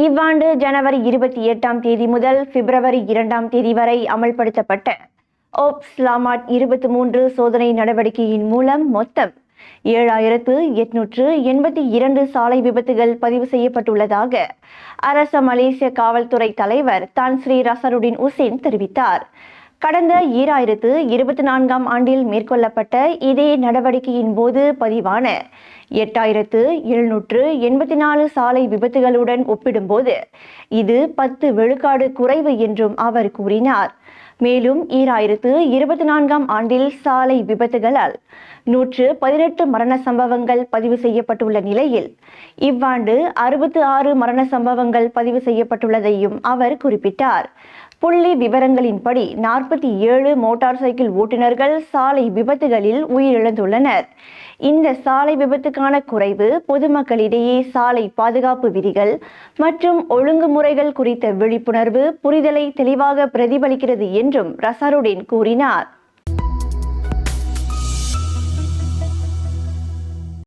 இவ்வாண்டு ஜனவரி இருபத்தி எட்டாம் தேதி முதல் பிப்ரவரி இரண்டாம் தேதி வரை அமல்படுத்தப்பட்ட ஓப்ஸ் லாமாட் இருபத்தி மூன்று சோதனை நடவடிக்கையின் மூலம் மொத்தம் ஏழாயிரத்து எட்நூற்று எண்பத்தி இரண்டு சாலை விபத்துகள் பதிவு செய்யப்பட்டுள்ளதாக அரச மலேசிய காவல்துறை தலைவர் தான் ஸ்ரீ ரசருடின் உசேன் தெரிவித்தார். கடந்த ஈராயிரத்து இருபத்தி நான்காம் ஆண்டில் மேற்கொள்ளப்பட்ட இதே நடவடிக்கையின் போது பதிவான எட்டாயிரத்து எழுநூற்று எண்பத்தி நாலு சாலை விபத்துகளுடன் ஒப்பிடும்போது இது பத்து விழுக்காடு குறைவு என்றும் அவர் கூறினார். மேலும் ஈராயிரத்து இருபத்தி நான்காம் ஆண்டில் சாலை விபத்துகளால் நூற்று பதினெட்டு மரண சம்பவங்கள் பதிவு செய்யப்பட்டுள்ள நிலையில் இவ்வாண்டு அறுபத்து ஆறு மரண சம்பவங்கள் பதிவு செய்யப்பட்டுள்ளதையும் அவர் குறிப்பிட்டார். புள்ளி விவரங்களின்படி நாற்பத்தி ஏழு மோட்டார் சைக்கிள் ஓட்டுநர்கள் சாலை விபத்துகளில் உயிரிழந்துள்ளனர். இந்த சாலை விபத்துக்கான குறைவு பொதுமக்களிடையே சாலை பாதுகாப்பு விதிகள் மற்றும் ஒழுங்குமுறைகள் குறித்த விழிப்புணர்வு புரிதலை தெளிவாக பிரதிபலிக்கிறது என்றும் ரசருடின் கூறினார்.